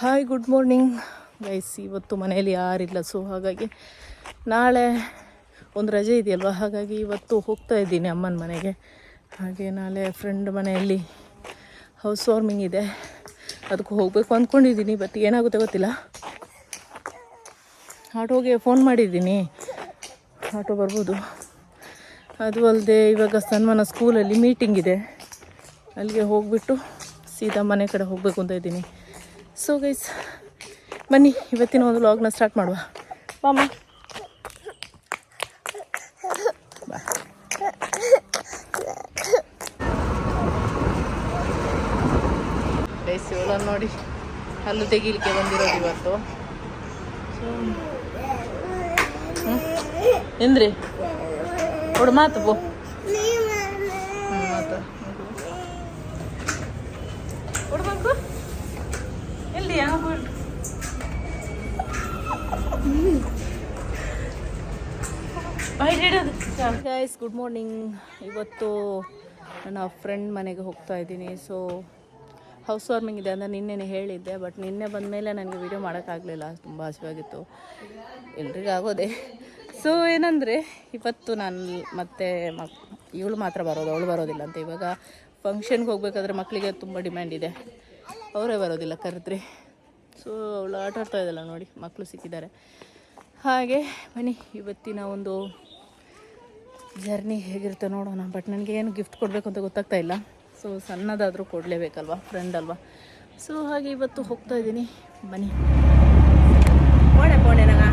Hi good morning guys ಇವತ್ತು ಮನೆಯಲ್ಲಿ ಯಾರಿಲ್ಲ ಸೊ ಹಾಗಾಗಿ ನಾಳೆ ಒಂದು ರಜೆ ಇದೆಯಲ್ವ? ಹಾಗಾಗಿ ಇವತ್ತು ಹೋಗ್ತಾ ಇದ್ದೀನಿ ಅಮ್ಮನ ಮನೆಗೆ. ಹಾಗೆ ನಾಳೆ ಫ್ರೆಂಡ್ ಮನೆಯಲ್ಲಿ ಹೌಸ್ ವಾರ್ಮಿಂಗ್ ಇದೆ. ಅದಕ್ಕೆ ಹೋಗಬೇಕು ಅಂದ್ಕೊಂಡಿದ್ದೀನಿ ಬಟ್ ಏನಾಗುತ್ತೆ ಗೊತ್ತಿಲ್ಲ. ಆಟೋಗೆ ಫೋನ್ ಮಾಡಿದ್ದೀನಿ. ಆಟೋ ಬರ್ಬೋದು. ಅದು ಅಲ್ಲದೆ ಇವಾಗ ಸನ್ಮಾನ ಸ್ಕೂಲಲ್ಲಿ ಮೀಟಿಂಗ್ ಇದೆ. ಅಲ್ಲಿಗೆ ಹೋಗಿಬಿಟ್ಟು ಸೀದಾ ಮನೆ ಕಡೆ ಹೋಗಬೇಕು ಅಂತ ಇದ್ದೀನಿ. ಸೊ ಗೈಸ್ ಬನ್ನಿ ಇವತ್ತಿನ ಒಂದು ಲಾಗ್ನ ಸ್ಟಾರ್ಟ್ ಮಾಡುವ. ಬಾಮ ಗೈಸ್ ಇವಳನ್ನು ನೋಡಿ ಹಲ್ಲು ತೆಗೀಲಿಕ್ಕೆ ಬಂದಿರೋದು ಇವತ್ತು. ಸೊ ಎಂದ್ರಿ ಕೊಡು ಮಾತು ಬೋ ಮಾತು. ಎಲ್ಲಿ ಗೈಸ್ ಗುಡ್ ಮಾರ್ನಿಂಗ್ ಇವತ್ತು ನನ್ನ ಫ್ರೆಂಡ್ ಮನೆಗೆ ಹೋಗ್ತಾ ಇದ್ದೀನಿ. ಸೊ ಹೌಸ್ ವಾರ್ಮಿಂಗ್ ಇದೆ ಅಂತ ನಿನ್ನೆನೆ ಹೇಳಿದ್ದೆ ಬಟ್ ನಿನ್ನೆ ಬಂದ ಮೇಲೆ ನನಗೆ ವಿಡಿಯೋ ಮಾಡೋಕ್ಕಾಗಲಿಲ್ಲ. ತುಂಬ ಹಸಿವಾಗಿತ್ತು. ಎಲ್ರಿಗೂ ಆಗೋದೆ. ಸೊ ಏನಂದರೆ, ಇವತ್ತು ನಾನು ಮತ್ತೆ ಮಕ್ ಇವಳು ಮಾತ್ರ ಬರೋದು, ಅವಳು ಬರೋದಿಲ್ಲ ಅಂತ. ಇವಾಗ ಫಂಕ್ಷನ್ಗೆ ಹೋಗ್ಬೇಕಾದ್ರೆ ಮಕ್ಕಳಿಗೆ ತುಂಬ ಡಿಮ್ಯಾಂಡ್ ಇದೆ. ಅವರೇ ಬರೋದಿಲ್ಲ ಕರೆದ್ರಿ. ಸೊ ಅವಳು ಆಟ ಆಡ್ತಾ ಇದ್ದಲ್ಲ ನೋಡಿ ಮಕ್ಕಳು ಸಿಕ್ಕಿದ್ದಾರೆ. ಹಾಗೆ, ಬನ್ನಿ, ಇವತ್ತಿನ ಒಂದು ಜರ್ನಿ ಹೇಗಿರುತ್ತೆ ನೋಡೋಣ ಬಟ್ ನನಗೆ ಏನು ಗಿಫ್ಟ್ ಕೊಡಬೇಕು ಅಂತ ಗೊತ್ತಾಗ್ತಾ ಇಲ್ಲ. ಸೊ ಸಣ್ಣದಾದರೂ ಕೊಡಲೇಬೇಕಲ್ವ ಫ್ರೆಂಡ್ ಅಲ್ವಾ? ಸೊ ಹಾಗೆ ಇವತ್ತು ಹೋಗ್ತಾ ಇದ್ದೀನಿ. ಬನ್ನಿ. ಪೋಣೆ ಪೋಣೆ ನಂಗ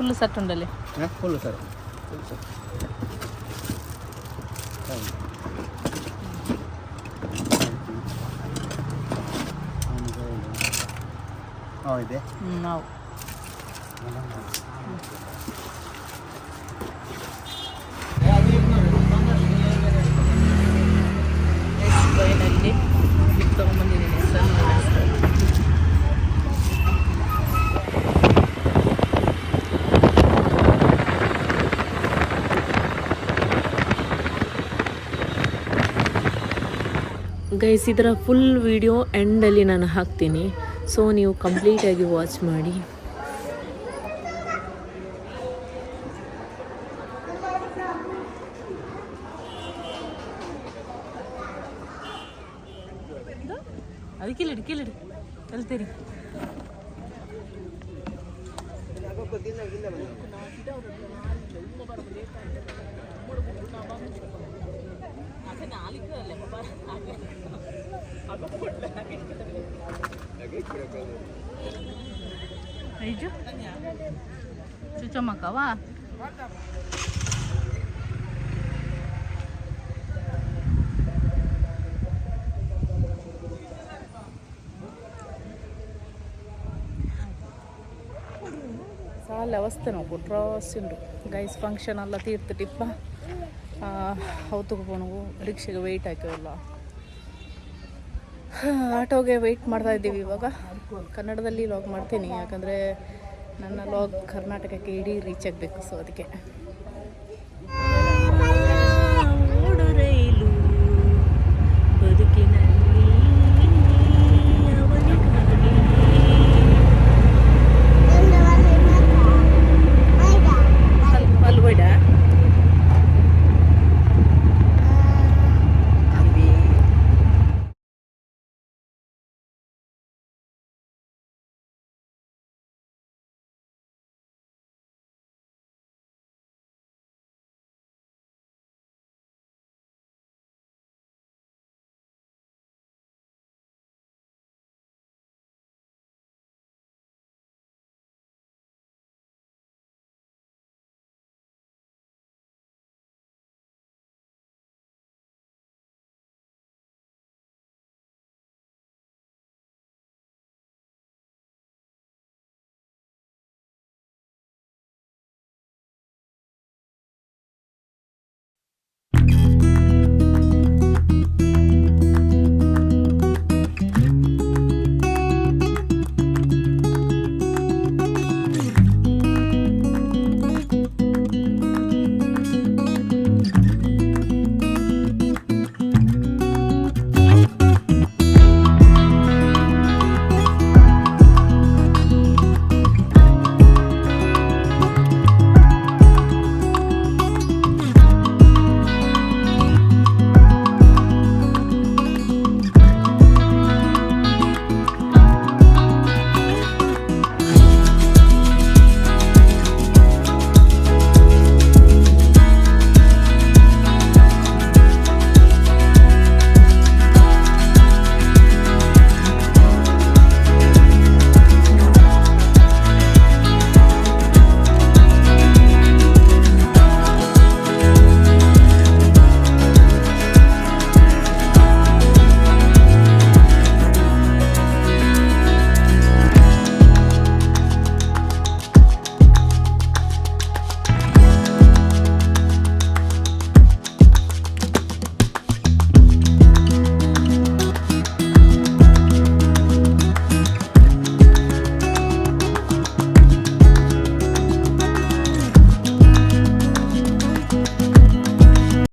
ಅಲ್ಲಿ ಫುಲ್ ഉണ്ടല്ലേ ഫുള്ള് ಫುಲ್ ಸರ್ സെറ്റ് ಇದೆ ಹ್ಞೂ ನಾವು ಗೈಸ್ ಇದರ ಫುಲ್ ವಿಡಿಯೋ ಎಂಡಲ್ಲಿ ನಾನು ಹಾಕ್ತೀನಿ. ಸೊ ನೀವು ಕಂಪ್ಲೀಟಾಗಿ ವಾಚ್ ಮಾಡಿ. ಅದಕ್ಕೆ ಇಲ್ಲಿಡಿ ಕೀಲಿಡಿ ಕಲ್ತೀರಿ ಐಜು ಚುಚ್ಚಮ್ಮಕ್ಕವಾ ಸಾಲ ಅವಸ್ಥೆ ನಾವು ಕೊಟ್ರಾಸಿಂಡು ಗೈಸ್ ಫಂಕ್ಷನ್ ಎಲ್ಲ ತೀರ್ಥ ಟಿಪ್ಪ ಅವತ್ತಿಗೆ ಪೋಣವು ರಿಕ್ಷೆಗೆ ವೆಯ್ಟ್ ಹಾಕಿವಲ್ಲ ಆಟೋಗೆ ವೆಯ್ಟ್ ಮಾಡ್ತಾ ಇದ್ದೀವಿ ಇವಾಗ. ಕನ್ನಡದಲ್ಲಿ ಲಾಗ್ ಮಾಡ್ತೀನಿ, ಯಾಕಂದರೆ ನನ್ನ ಲಾಗ್ ಕರ್ನಾಟಕಕ್ಕೆ ಇಡೀ ರೀಚ್ ಆಗಬೇಕು ಸೊ ಅದಕ್ಕೆ.